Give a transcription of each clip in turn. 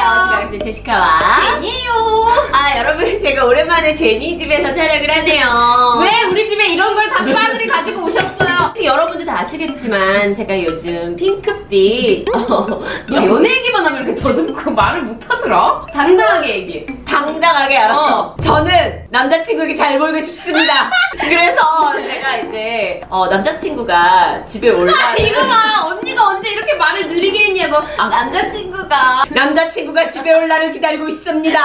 안녕하세요. 제시카와 제니요. 아 여러분 제가 오랜만에 제니 집에서 촬영을 하네요. 왜 우리 집에 이런 걸다 싸그리 가지고 오셨어요? 여러분도 다 아시겠지만 제가 요즘 핑크빛 어, 너 연애 얘기만 하면 이렇게 더듬고 말을 못하더라? 당당하게 얘기해. 당당하게 알았어. 어. 저는 남자친구에게 잘 보이고 싶습니다. 그래서 제가 이제 어, 남자친구가 집에 올라. 아, 이거 봐. 언니가 언제 이렇게 말을 느리게 했냐고. 아, 남자친구가 남자친구가 집에 올 날을 기다리고 있습니다.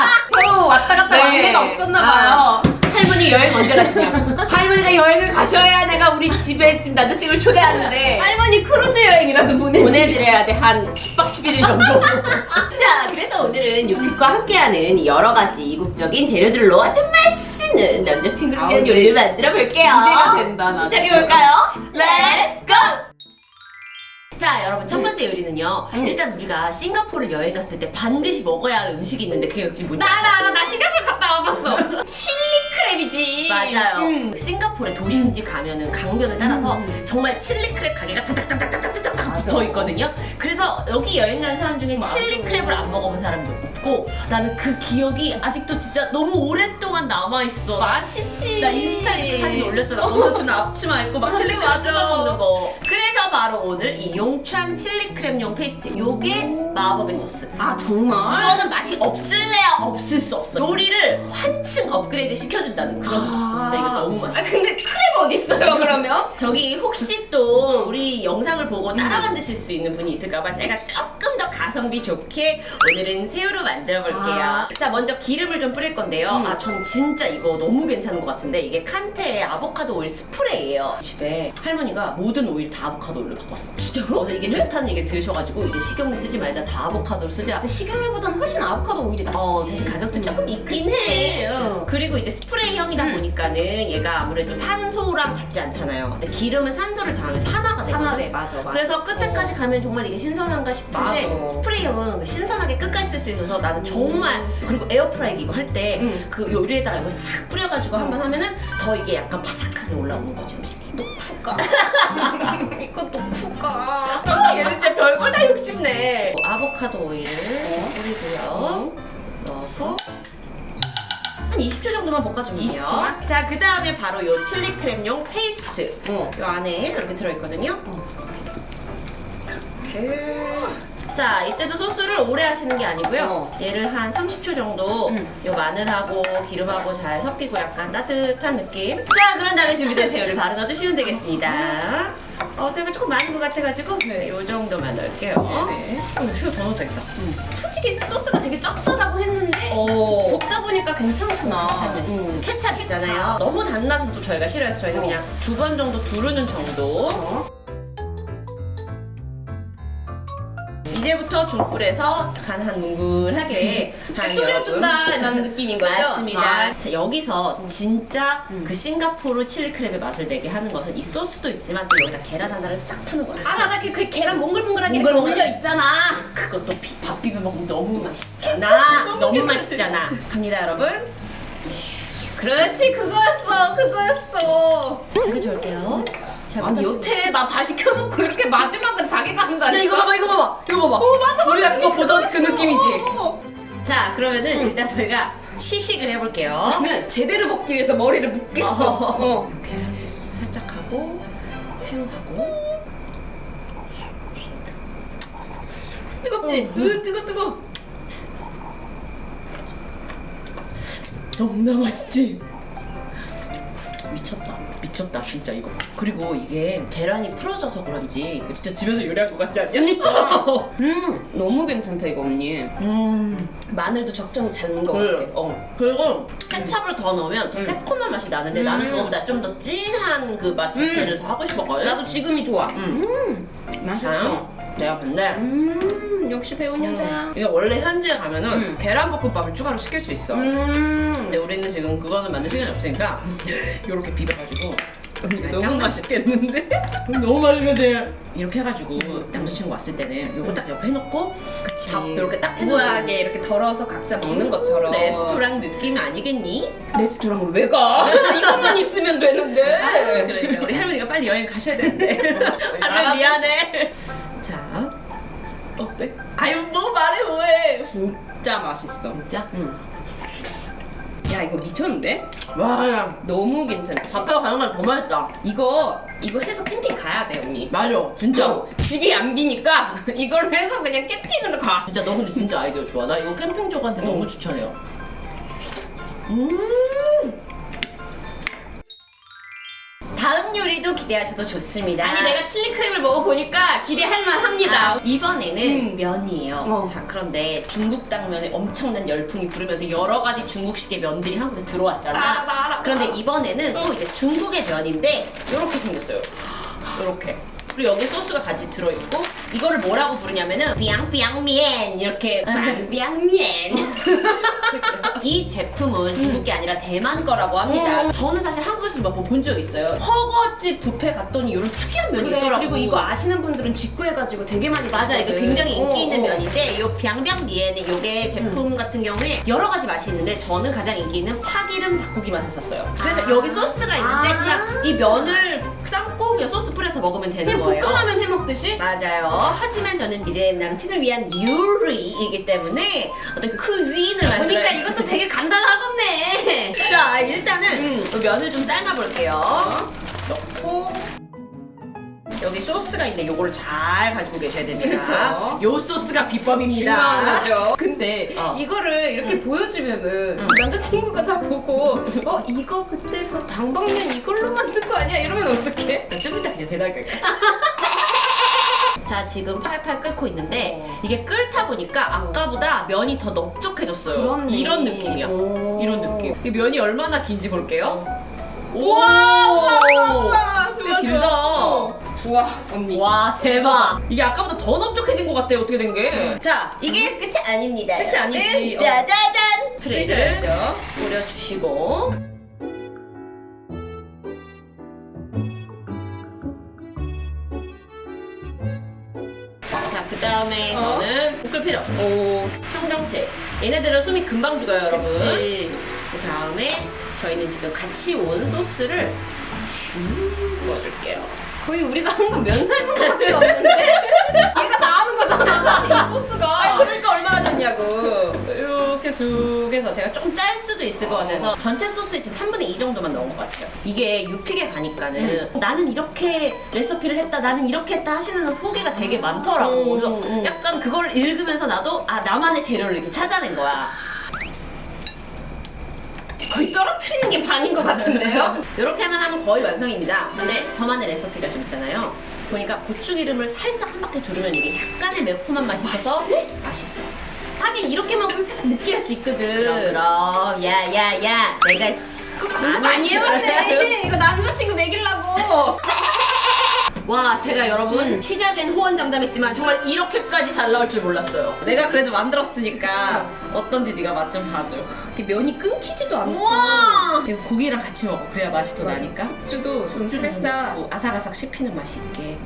서로 왔다 갔다 네. 관계가 없었나 봐요. 할머니 여행 언제 가시냐고. 할머니가 여행을 가셔야 내가 우리 집에 지금 남자친구를 초대하는데. 할머니 크루즈 여행이라도 보내지. 보내드려야 돼. 한 10박 11일 정도. 자, 그래서 오늘은 유퀴과 함께하는 여러 가지 이국적인 재료들로 아주 맛있는 남자친구를 위한 아우, 요리를 만들어 볼게요. 기대가 된다, 나. 시작해볼까요? 렛츠 고! 자, 여러분, 첫 번째 요리는요. 음. 일단 우리가 싱가포르 여행 갔을 때 반드시 먹어야 할 음식이 있는데 그게 역시 뭐냐? 나 알아. 나 싱가포르 갔다 와봤어. 칠리 크랩이지. 맞아요. 음. 싱가포르에 도심지 가면은 강변을 따라서 음. 정말 칠리 크랩 가게가 타닥타닥타닥타닥 맞아. 붙어 있거든요. 그래서 여기 여행 간 사람 중에 맞아. 칠리 크랩을 안 먹어본 사람도 없고 나는 그 기억이 아직도 진짜 너무 오랫동안 남아 있어. 맛있지. 나 인스타에 그 사진 올렸잖아. 거기서 주는 앞치마 입고 막 맞아, 칠리 크랩 맞아. 뜯어먹는 거. 그래서 바로 오늘 이 용川칠리 크랩용 페이스트. 요게 마법의 소스. 아, 정말? 이거는 맛이 없을래야 없을 수 없어. 요리를 환층 업그레이드 시켜준다는 그런 아. 진짜 이거 너무 맛있어. 아, 근데 크랩 어딨어요, 그러면? 저기 혹시 또 우리 영상을 보고 따라 만드실 수 있는 분이 있을까봐 제가 조금 더 가성비 좋게 오늘은 새우로 만들어 볼게요. 아. 자 먼저 기름을 좀 뿌릴 건데요. 음. 아전 진짜 이거 너무 괜찮은 것 같은데 이게 칸테의 아보카도 오일 스프레이예요. 집에 할머니가 모든 오일 다 아보카도 오일로 바꿨어. 진짜로? 어제 이게 좋다는 얘기를 들으셔가지고 이제 식용유 쓰지 말자 다 아보카도로 쓰자. 근데 식용유보다는 훨씬 아보카도 오일이 낫지. 어, 대신 가격도 조금 있긴 그치. 해. 응. 그리고 이제 스프레이형이다 음. 보니까는 얘가 아무래도 산소랑 닿지 않잖아요. 근데 기름은 산소를 닿으면 산화가 되거든. 산화돼, 맞아, 맞아. 그래서 끝에까지 가면 정말 이게 신선한가 싶은데 맞아. 스프레이형은 그 신선하게 끝까지 쓸 수 있어서 나는 정말 그리고 에어프라이기 이거 할때 음. 그 요리 에다가 이거 싹 뿌려가지고 한번 하면은 더 이게 약간 바삭하게 올라오는 거지 음식이. 너 쿠가. 이것도 쿠가. 아, 얘는 진짜 별걸 다 욕심내. 아보카도 오일을 뿌리고요. 넣어서 한 20초 정도만 볶아주면 돼요. 20초만? 자, 그 다음에 바로 요 칠리 크랩용 페이스트. 어. 요 안에 이렇게 들어있거든요. 이렇게. 자, 이때도 소스를 오래 하시는 게 아니고요. 어. 얘를 한 30초 정도 음. 요 마늘하고 기름하고 잘 섞이고 약간 따뜻한 느낌. 자, 그런 다음에 준비된 새우를 바로 넣어주시면 되겠습니다. 어, 새우가 조금 많은 것 같아가지고 네. 요 정도만 넣을게요. 네. 어, 새우 더 넣어도 되겠다. 솔직히 소스가 되게 적더라고 했는데 오. 볶다 보니까 괜찮구나. 음, 케찹 있잖아요. 너무 단맛은 또 저희가 싫어해서 저희는 어. 그냥 두 번 정도 두르는 정도. 어? 이제부터 중불에서 약간 한 뭉근하게 한 졸여준다 여러분. 라는 느낌인 거죠? 맞습니다. 아. 자, 여기서 진짜 음. 그 싱가포르 칠리 크랩의 맛을 내게 하는 것은 이 소스도 있지만 또 여기다 계란 하나를 싹 푸는 거야. 알아, 알아. 그, 그 계란 몽글몽글하게 이렇게 몽글몽글. 올려 있잖아. 그것도 비- 밥 비벼 먹으면 너무 맛있잖아. 너무, 맛있잖아. 갑니다, 여러분. 그렇지, 그거였어, 그거였어. 제가 절게요. 잘 아니 여태 나 다 시 켜놓고 이렇게 마지막은 자기가 한다니까. 야, 이거 봐봐, 이거 봐봐, 이거 봐봐. 어 맞아 맞아. 우리가 그거 보던 그 느낌이지. 어. 자, 그러면은 응. 일단 저희가 시식을 해볼게요. 나는 제대로 먹기 위해서 머리를 묶겠어. 어. 계란 소스 살짝 하고 새우하고 뜨겁지? 어. 으 뜨거 뜨거. 너무나 맛있지. 미쳤다. 미쳤다 진짜 이거. 그리고 이게 계란이 풀어져서 그런지 진짜 집에서 요리한 것 같지 않냐? 음 너무 괜찮다 이거 언니. 음. 마늘도 적정히 잘 넣은 것 음. 같아. 어. 그리고 케찹을 더 넣으면 더 음. 새콤한 맛이 나는데 음. 나는 그거보다 좀더 진한 그 맛 자체를 더 하고 싶었거든. 나도 지금이 좋아. 음. 맛있어. 내가 근데 음 역시 배운 여자야. 이게 원래 현지에 가면은 음. 계란볶음밥을 추가로 시킬 수 있어. 음. 근데 우리는 지금 그거는 만들 시간이 없으니까 이렇게 비벼가지고 너무 짱 맛있겠는데? 너무 맛있거든. 이렇게 해가지고 남자친구 왔을 때는 요거 딱 옆에 해놓고 그치. 밥 이렇게 딱 해놓고 우아하게 이렇게 덜어서 각자 먹는 것처럼. 레스토랑 느낌 아니겠니? 레스토랑으로 왜 가? 이것만 있으면 되는데. 그러니까 우리 할머니가 빨리 여행 가셔야 되는데. 할머니 미안해. 자 어때? 아유 뭐 말해 뭐해 진짜 맛있어. 진짜? 응. 야 이거 미쳤는데? 와 야, 너무 괜찮지? 밥하고 가는 건 더 맛있다 이거 이거 해서 캠핑 가야 돼 언니. 맞아 진짜 어, 집이 안 비니까 이걸 해서 그냥 캠핑을 가. 진짜 너 근데 진짜 아이디어 좋아 나 이거 캠핑 쪽한테 응. 너무 추천해요 음 다음 요리도 기대하셔도 좋습니다 아니 내가 칠리 크랩을 먹어보니까 기대할 만합니다. 아, 이번에는 음. 면이에요. 어. 자, 그런데 중국 당면에 엄청난 열풍이 부르면서 여러 가지 중국식의 면들이 한국에 들어왔잖아. 알아, 나 알아. 그런데 이번에는 또 이제 중국의 면인데 이렇게 생겼어요. 이렇게. 그리고 여기 소스가 같이 들어있고 이거를 뭐라고 부르냐면은 삐앙삐앙면 이렇게 량면. 이 제품은 중국 게 아니라 대만 거라고 합니다. 음. 저는 사실 한국에서 몇 번 본 적 있어요. 허거집 뷔페 갔더니 이런 특이한 면이 그래 있더라고. 그리고 이거 아시는 분들은 직구해가지고 되게 많이 맞아 이거 드시거든. 굉장히 인기 어, 있는 어. 면인데 요 병병리에는 요게 제품 같은 경우에 여러 가지 맛이 있는데 저는 가장 인기 있는 파기름 닭고기 맛을 샀어요 그래서 아. 여기 소스가 있는데 아. 그냥 이 면을 삶고 그냥 소스 뿌려서 먹으면 되는 그냥 거예요 볶음라면 해 먹듯이? 맞아요 하지만 저는 이제 남친을 위한 요리이기 때문에 어떤 쿠진을 만들어요 보니까 이것도 되게 간단하겠네. 자 일단은 음. 요 면을 좀 삶아볼게요 넣고 여기 소스가 있는데 요거를 잘 가지고 계셔야 됩니다 그쵸. 요 소스가 비법입니다 거죠. 근데 어. 이거를 이렇게 보여주면은 응. 남자친구가 다 보고 어 이거 그때 그 방방면 이걸로 만든 거 아니야? 이러면 어떡해? 좀 이따 그냥 대답할게 자 지금 팔팔 끓고 있는데 어. 이게 끓다 보니까 아까보다 면이 더 넓적해졌어요 그렇네. 이런 느낌이야 오. 이런 느낌 이 면이 얼마나 긴지 볼게요 우와, 우와, 우와, 우와. 되게 길다 우와 언니. 와 대박. 이게 아까보다 더 넓적해진 것 같아요. 어떻게 된게자 이게 끝이 아닙니다. 끝이 아니지. 여러분. 짜자잔! 프레를 그러셔야죠. 뿌려주시고. 자 그 다음에 어? 저는 볶을 필요 없어 오. 청정채. 얘네들은 숨이 금방 죽어요 여러분. 그치. 그 다음에 저희는 지금 같이 온 소스를 슉 부어줄게요 거의 우리가 한 건 면 삶은 거밖에 없는데? 얘가 나오는 거잖아. 이 소스가. 아 그러니까 얼마나 좋냐고. 이렇게 쑥 해서 제가 좀 짤 수도 있을 것 같아서 전체 소스에 지금 3분의 2 정도만 넣은 것 같아요. 이게 유픽에 가니까는 나는 이렇게 레시피를 했다 나는 이렇게 했다 하시는 후기가 되게 많더라고. 음, 그래서 음. 약간 그걸 읽으면서 나도 아 나만의 재료를 이렇게 찾아낸 거야 거의 떨어뜨리는 게 반인 것 같은데요? 이렇게 하면 하면 거의 완성입니다. 근데 저만의 레시피가 좀 있잖아요. 보니까 고추기름을 살짝 한 바퀴 두르면 이게 약간의 매콤한 맛이 있어서? 맛있어. 하긴 이렇게 먹으면 살짝 느끼할 수 있거든. 그럼 그럼 야 야 야 내가 씨 공부 많이 해봤네. 이거 남자친구 먹이려고. 와 제가 여러분 음. 시작엔 호언장담했지만 정말 이렇게까지 잘 나올 줄 몰랐어요. 내가 그래도 만들었으니까 어떤지 네가 맛 좀 봐줘. 이렇게 면이 끊기지도 않고. 이거 고기랑 같이 먹어 그래야 맛이 더 맞아. 나니까. 숙주도 좀좀 살짝 뭐 아삭아삭 씹히는 맛이 있게.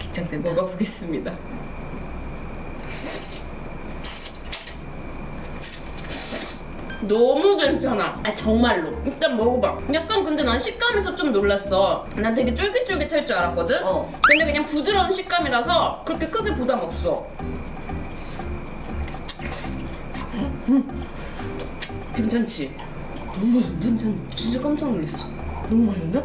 긴장된다. 먹어보겠습니다. 너무 괜찮아. 아 정말로. 일단 먹어봐. 약간 근데 난 식감에서 좀 놀랐어. 난 되게 쫄깃쫄깃할 줄 알았거든? 어. 근데 그냥 부드러운 식감이라서 그렇게 크게 부담 없어. 음. 괜찮지? 너무 맛있는데? 괜찮지? 진짜 깜짝 놀랐어. 너무 맛있는데?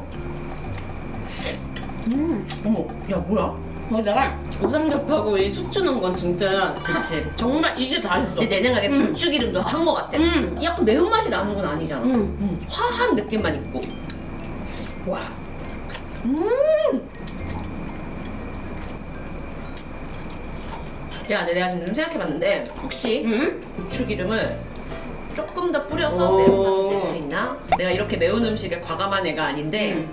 음. 어머, 야 뭐야? 거기다가 우삼겹하고 이 숙주 넣은 건 진짜 그치. 정말 이게 다 했어. 근데 내 생각에 음. 고추 기름도 한 거 같아. 음. 약간 매운맛이 나는 건 아니잖아. 음. 음, 화한 느낌만 있고. 와. 음. 야, 근데 내가 지금 좀 생각해봤는데 혹시 음? 고추 기름을 조금 더 뿌려서 오. 매운맛을 낼 수 있나? 내가 이렇게 매운 음식에 과감한 애가 아닌데 음.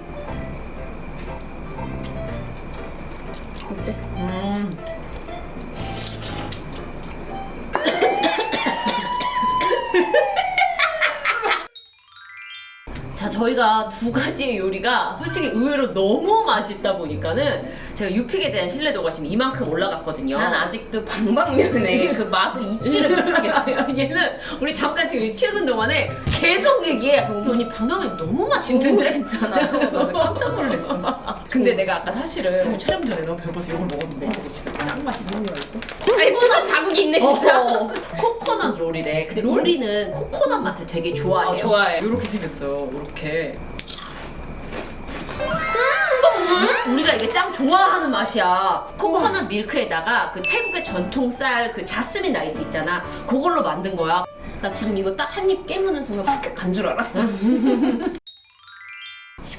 음. 자, 저희가 두 가지의 요리가 솔직히 의외로 너무 맛있다 보니까는 제가 유픽에 대한 신뢰도가 지금 이만큼 올라갔거든요. 난 아직도 방방면에 그 맛을 잊지를 못하겠어요. 얘는 우리 잠깐 지금 치우는 동안에 계속 얘기해. 언니 방금이 너무 너무 맛있는데? 괜찮아서 나도 깜짝 놀랐어. 근데 내가 아까 사실은 촬영 전에 너무 배고파서 이걸 먹었는데 이거 진짜 짱 맛있어. 무슨 자국이 있네 진짜. 어, 코코넛 롤이래. 근데 롤이는 코코넛 맛을 되게 좋아해요. 어, 좋아해. 이렇게 생겼어요. 이렇게. 우리가 이게 짱 좋아하는 맛이야. 코코넛 밀크에다가 그 태국의 전통 쌀 그 자스민 라이스 있잖아. 그걸로 만든 거야. 나 지금 이거 딱 한 입 깨무는 순간 푹간줄 알았어.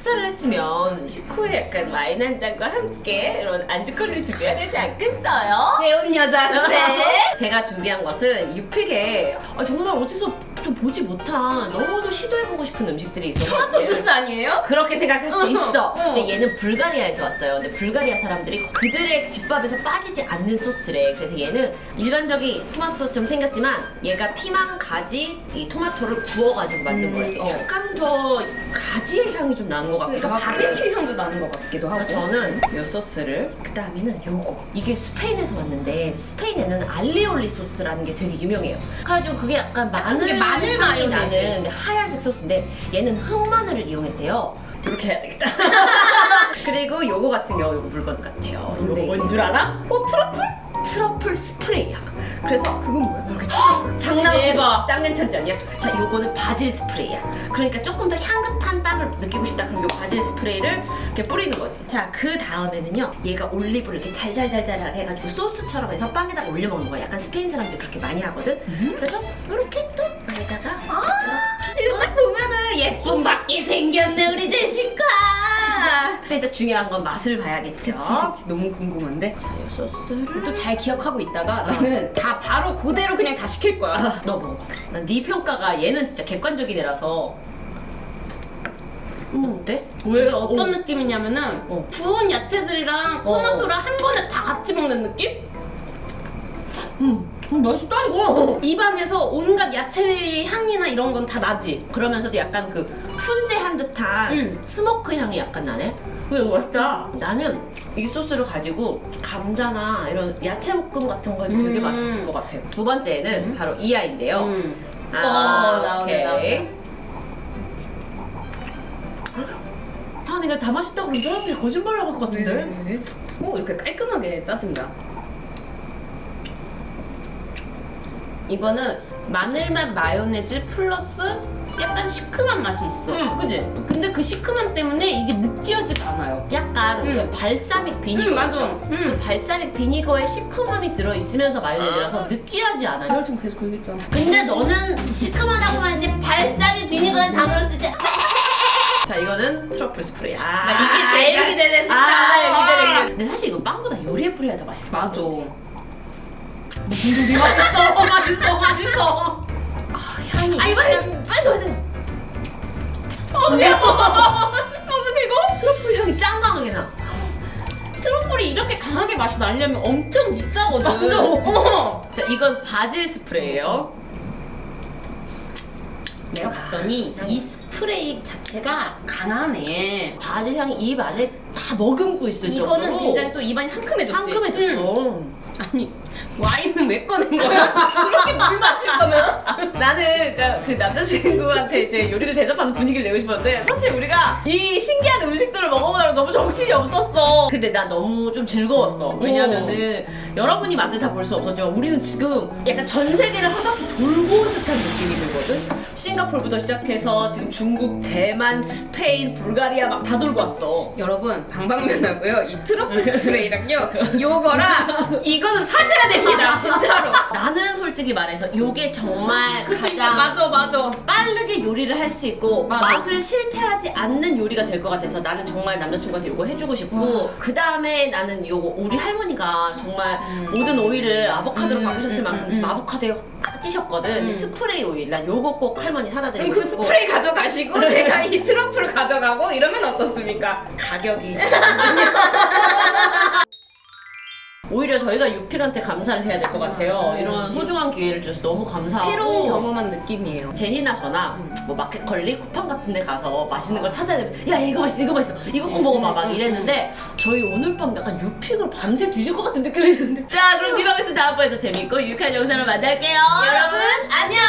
식사를 했으면 식후에 약간 와인 한 잔과 함께 이런 안주거리를 준비해야 되지 않겠어요? 배운 여자세. 제가 준비한 것은 유픽에 아, 정말 어디서 좀 보지 못한 너무도 시도해보고 싶은 음식들이 있어요. 토마토 소스 아니에요? 그렇게 생각할 수 있어. 어. 근데 얘는 불가리아에서 왔어요. 근데 불가리아 사람들이 그들의 집밥에서 빠지지 않는 소스래. 그래서 얘는 일반적인 토마토 소스처럼 생겼지만 얘가 피망, 가지, 이 토마토를 구워가지고 만든 음, 거예요. 어. 약간 더 가지의 향이 좀 나는 것 같기도 그러니까 하고. 바베큐 향도 나는 것 같기도 하고. 그래서 저는 요 소스를 그 다음에는 요거 이게 스페인에서 왔는데 스페인에는 알리올리 소스라는 게 되게 유명해요 그래가지고 그게 약간 마늘 그게 마늘 향이 마요네즈. 나는 하얀색 소스인데 얘는 흑마늘을 이용했대요 이렇게 해야 되겠다 그리고 요거 같은 경우 요거 물건 같아요 요거 이게? 뭔줄 알아? 어 트러플? 트러플 스프레이야 그래서 그건 뭐야? 이렇게 트러플 장난치고 대박. 짱 괜찮지 않냐? 자, 요거는 바질 스프레이야. 그러니까 조금 더 향긋한 빵을 느끼고 싶다. 그럼 요 바질 스프레이를 이렇게 뿌리는 거지. 자, 그 다음에는요. 얘가 올리브를 이렇게 잘잘잘잘 해가지고 소스처럼 해서 빵에다가 올려 먹는 거야. 약간 스페인 사람들이 그렇게 많이 하거든. 그래서 이렇게 또 안에다가 아, 지금 딱 보면은 예쁜 밖에 생겼네 우리 제시카. 근데 일단 중요한 건 맛을 봐야겠죠. 그치 그치 너무 궁금한데. 자, 요 소스를 또 잘 기억하고 있다가 나는 다 바로 그대로 그냥 다 시킬 거야. 아, 너 먹어봐. 그래. 난네 평가가 얘는 진짜 객관적인 애라서 음. 어때? 왜 어떤 어. 느낌이냐면은 어. 구운 야채들이랑 어. 토마토랑 한 번에 다 같이 먹는 느낌? 음, 맛있다 이거. 입안에서 온갖 야채 향이나 이런 건 다 나지. 그러면서도 약간 그 훈제 한 듯한 음. 스모크 향이 약간 나네. 근데 맛있다. 나는 이 소스를 가지고 감자나 이런 야채 볶음 같은 거 되게 음. 맛있을 것 같아요. 두 번째는 음. 바로 이 아이인데요. 음. 아, 어, 나오네. 나오네. 아, 내가 다 맛있다 그러면 사람들이 거짓말을 할것 같은데? 네. 오 이렇게 깔끔하게 짜진다. 이거는 마늘맛 마요네즈 플러스 약간 시큼한 맛이 있어. 음. 그지? 근데 그 시큼함 때문에 이게 느끼하지가 않아요. 약간 음. 왜 발사믹 비니거 음, 맞아. 있죠? 그 음. 발사믹 비니거에 시큼함이 들어있으면서 마요네즈라서 아. 느끼하지 않아요. 이걸 좀 계속 걸겠잖아. 근데 너는 시큼하다고만 이제 발사믹 비니거라는 단어를 쓰지. 자 이거는 트러플 스프레이. 아, 나 이게 제일 이거- 기대돼, 진짜. 아, 기대돼, 기대돼. 근데 사실 이거 빵보다 요리에 뿌려야 더 맛있어. 맞아. 무슨 소리 맛있어, 맛있어, 맛있어. 아, 향이. 아니 빨리 빨리 넣어 맛이 나려면 엄청 비싸거든. 맞아. 어. 자 이건 바질 스프레이예요. 내가 봤더니 이 스프레이 자체가 강하네. 바질 향이 입 안에 다 머금고 있을 이거는 정도로 굉장히 또 입안이 상큼해졌지. 상큼해졌어. 응. 아니 와인은 왜 꺼낸 거야? 그렇게 물 마실 거면? 나는 그러니까 그 남자친구한테 이제 요리를 대접하는 분위기를 내고 싶었는데 사실 우리가 이 신기한 음식들을 먹어보느라 너무 정신이 없었어. 근데 나 너무 좀 즐거웠어. 왜냐면은 여러분이 맛을 다 볼 수 없었지만 우리는 지금 약간 전 세계를 한 바퀴 돌고 온 듯한 느낌이 들거든. 싱가포르부터 시작해서 지금 중국, 대만, 스페인, 불가리아 막 다 돌고 왔어. 여러분 방방면하고요 이 트러플 스프레이랑요 요거랑 이거는 사셔야 됩니다 진짜로. 나는 솔직히 말해서 요게 정말. 가장 맞아 맞아. 빠르게 요리를 할 수 있고 맞아. 맛을 실패하지 않는 요리가 될 것 같아서 나는 정말 남자친구한테 요거 해주고 싶고 그 다음에 나는 요거 우리 할머니가 정말 음. 모든 오일을 아보카도로 음, 바꾸셨을 음, 만큼 음, 지금 음. 아보카도에 확 찌셨거든 음. 스프레이 오일 난 요거 꼭 할머니 사다 그럼 드리고 그 싶고 스프레이 가져가시고 제가 이 트러플 가져가고 이러면 어떻습니까? 가격이 오히려 저희가 유픽한테 감사를 해야 될 것 같아요 음. 이런 소중한 기회를 줘서 너무 감사하고 새로운 경험한 느낌이에요. 제니나 저나 뭐 마켓컬리 쿠팡 같은 데 가서 맛있는 거 찾아내면 야 이거 맛있어 이거 맛있어 이거 꼭 먹어봐 막 음, 음, 이랬는데 저희 오늘 밤 약간 유픽을 밤새 뒤질 것 같은 느낌이 드는데 자 그럼 디바베스 다음번에도 재밌고 유쾌한 영상으로 만날게요 여러분 안녕.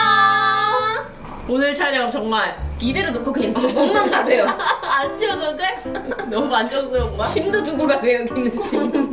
오늘 촬영 정말 이대로 놓고 그냥 도망만 가세요. 안 치워줘도 돼? 너무 만족스러운 거야? 짐도 두고 가세요 여기는 짐.